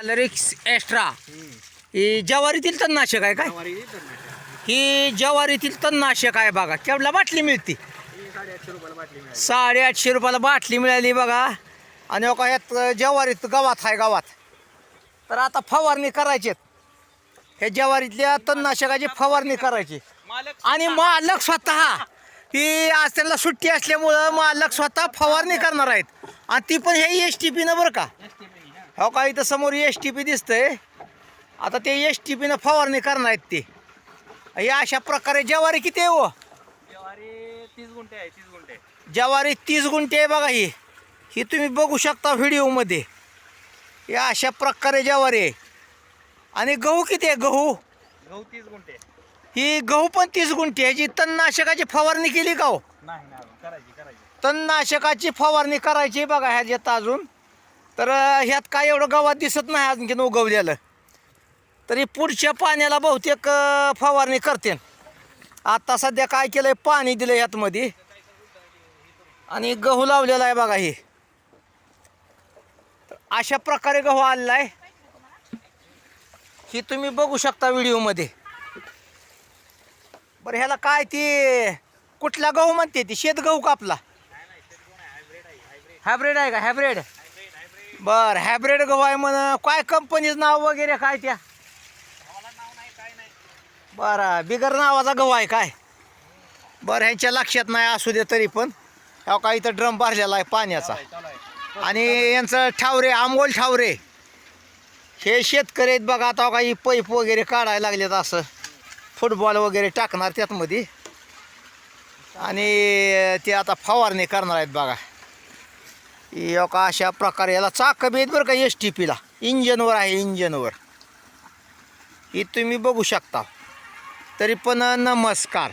अलरिक्स extra ही ज्वारीतील तणनाशक आहे काय? ही ज्वारीतील तणनाशक आहे बघा. केवढला बाटली मिळते? साडेआठशे रुपयाला बाटली मिळाली. साडेआठशे रुपयाला बाटली मिळाली बघा. आणि हो का यात ज्वारीत गावात आहे गावात. तर आता फवारणी करायची हे ज्वारीतल्या तणनाशकाची फवारणी करायची. मालक आणि मालक स्वतः. ही आज त्यांना सुट्टी असल्यामुळं मालक स्वतः फवारणी करणार आहेत. आणि ती पण हे एस टी पीनं बरं का? हो का इथं समोर एस टी पी दिसतंय. आता ते एस टी पीनं फवारणी करणार आहेत ते. हे अशा प्रकारे ज्वारी किती आहे हो? ज्वारी तीस गुंठे आहे तीस गुंठे. ज्वारी तीस गुंठे आहे बघा ही. ही तुम्ही बघू शकता व्हिडिओमध्ये. हे अशा प्रकारे ज्वारी आहे. आणि गहू किती आहे गहू? गहू तीस गुंठे. ही गहू पण तीस गुंठे ह्याची तणनाशकाची फवारणी केली का हो? नाही करायची करायची. तणनाशकाची फवारणी करायची बघा ह्याच्यात अजून. तर ह्यात काय एवढं गावात दिसत नाही आणखीन उगवलेलं. तरी पुढच्या पाण्याला बहुतेक फवारणी करते. आता सध्या काय केलं आहे पाणी दिलं ह्यातमध्ये. आणि गहू लावलेला आहे बघा हे. तर अशा प्रकारे गहू आलेला आहे ही तुम्ही बघू शकता व्हिडिओमध्ये. बरं ह्याला काय ती कुठला गहू म्हणते ती? शेत गहू कापला हायब्रिड आहे का? हायब्रिड बर हायब्रिड गहू आहे म्हण. काय कंपनीचं नाव वगैरे काय त्या? बरं बिगर नावाचा गहू आहे काय? बरं ह्यांच्या लक्षात नाही असू दे तरी पण. ह्या काय इथं ड्रम भरलेला आहे पाण्याचा. आणि यांचं ठावरे आंबोल ठावरे. हे शेतकरी आहेत बघा आता काही पैप वगैरे काढायला लागलेत असं. फुटबॉल वगैरे टाकणार त्यातमध्ये. आणि ते आता फवारणी करणार आहेत बघा. एक का अशा प्रकारे याला चाक बी आहेत बरं का एस टी पीला इंजनवर आहे इंजनवर. ही तुम्ही बघू शकता. तरी पण नमस्कार.